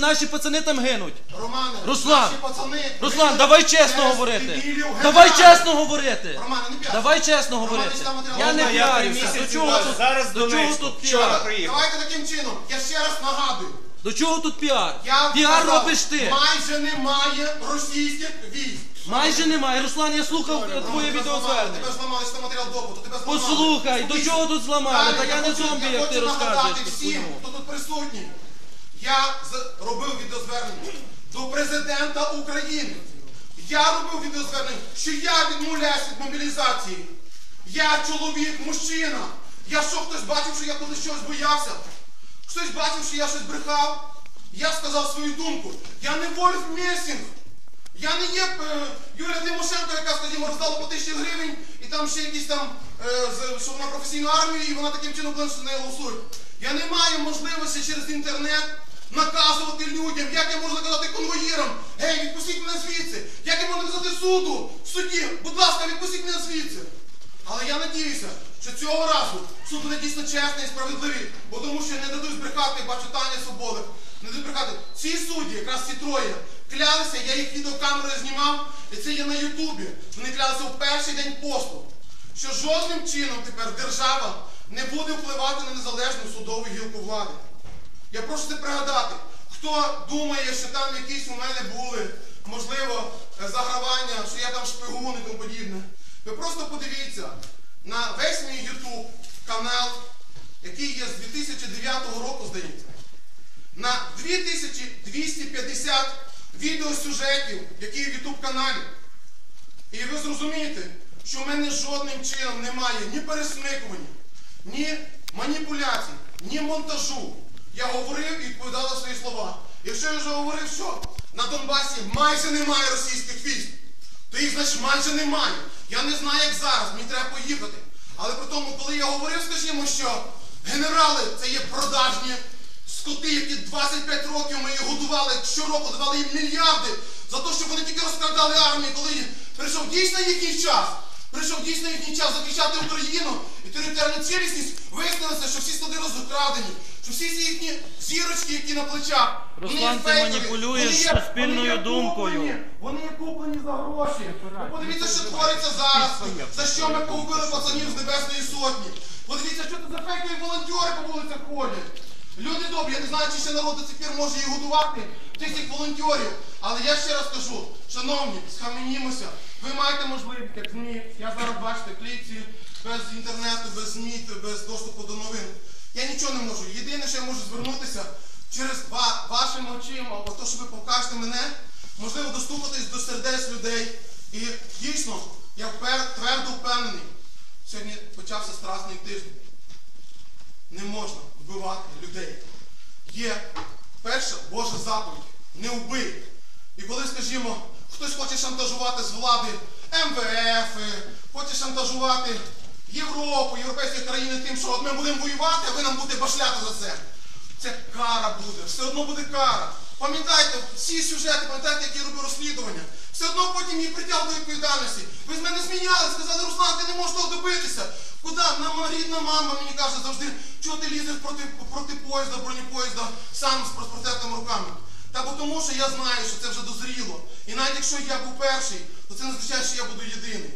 Наші пацани там гинуть. Романе, Руслан, наші пацани... Руслан, давай чесно говорити. Давай чесно говорити. Романе, не п'ять. Давай чесно говорити. Я не піарюся. До чого тут зараз до чого тут піар? Давайте таким чином. Я ще раз нагадую. До чого тут піар? Я Піар сказав, робиш ти. Майже немає російських військ. Майже немає. Руслан, я слухав твоє відеозвернення. Тебе зламали, що матеріал допиту. Тебе зламали. Послухай, до чого тут зламали? Та я не хочу- зомбі, я як ти хочу нагадати всім, хто тут присутній. Я робив відеозвернення до президента України. Я робив відеозвернення, що я відмовляюсь від мобілізації. Я чоловік, мужчина. Я що, хтось бачив, що я колись щось боявся? Хтось бачив, що я щось брехав? Я сказав свою думку. Я не Вольф Месінг. Я не є е, Юлія Тимошенко, яка, скажімо, роздала по тисячі гривень, і там ще якісь там, е, що вона професійна армія, і вона таким чином не голосують. Я не маю можливості через інтернет наказувати людям, як я можу наказати конвоїрам, гей, відпустіть мене звідси, як я можу наказати суду, судді, будь ласка, відпустіть мене звідси. Але я надіюся, що цього разу суд буде дійсно чесний і справедливий, бо тому що не дадуть збрехати, бачу Таня Свобода, не дадуть збрехати. Ці судді, якраз ці троє, клялися, я їх відеокамерою знімав, і це є на Ютубі. Вони клялися у перший день посту, що жодним чином тепер держава не буде впливати на незалежну судову гілку влади. Я прошу це пригадати, хто думає, що там якісь у мене були, можливо, е, загравання, що я там шпигун і тому подібне. Ви просто подивіться на весь мій YouTube канал, який є з 2009 року, здається, на 2250 відеосюжетів, які є в YouTube каналі. І ви зрозумієте, що в мене жодним чином немає ні пересмикування, ні маніпуляцій, ні монтажу. Я говорив і відповідав за свої слова. Якщо я вже говорив, що на Донбасі майже немає російських військ, то їх, значить, майже немає. Я не знаю, як зараз, мені треба поїхати. Але при тому, коли я говорив, скажімо, що генерали це є продажні скоти, які 25 років ми їх годували, щороку давали їм мільярди за те, щоб вони тільки розкрадали армію, коли прийшов дійсно їхній час. Прийшов дійсно їхній час захищати Україну і територіальну цілісність, вияснилося, що всі склади розкрадені, що всі ці їхні зірочки, які на плечах, вони Руслан, ти фейкові, маніпулюєш вони є- суспільною думкою. Вони є куплені за гроші. Ви подивіться, що твориться зараз, за що ми погубили пацанів з Небесної Сотні. Подивіться, що тут за фейкові волонтери по вулицях ходять. Люди добрі, я не знаю, чи ще народ до цих пір може їх годувати, тих цих волонтерів. Але я ще раз кажу, шановні, схаменімося. Ви маєте можливість, як ЗМІ, я зараз бачите, кліпці, без інтернету, без ЗМІ, без доступу до новин. Я нічого не можу. Єдине, що я можу звернутися через ва- вашими очима, або то, що ви покажете мене, можливо, достукатись до сердець людей. І дійсно, я впер- твердо впевнений, сьогодні почався страсний тиждень. Не можна вбивати людей. Є перша Божа заповідь не вбий. І коли, скажімо, хтось хоче шантажувати з влади МВФ, хоче шантажувати Європу, європейські країни тим, що от ми будемо воювати, а ви нам будете башляти за це. Це кара буде, все одно буде кара. Пам'ятайте, всі сюжети, пам'ятаєте, які я робив розслідування. Все одно потім їх притягли до відповідальності. Ви з мене зміняли, сказали, Руслан, ти не можеш того добитися. Куди? На ма- рідна мама мені каже завжди, чого ти лізеш проти, проти поїзда, бронепоїзда, сам з розпростертими руками. Та бо тому, що я знаю, що це вже дозріло. І навіть якщо я був перший, то це не означає, що я буду єдиний.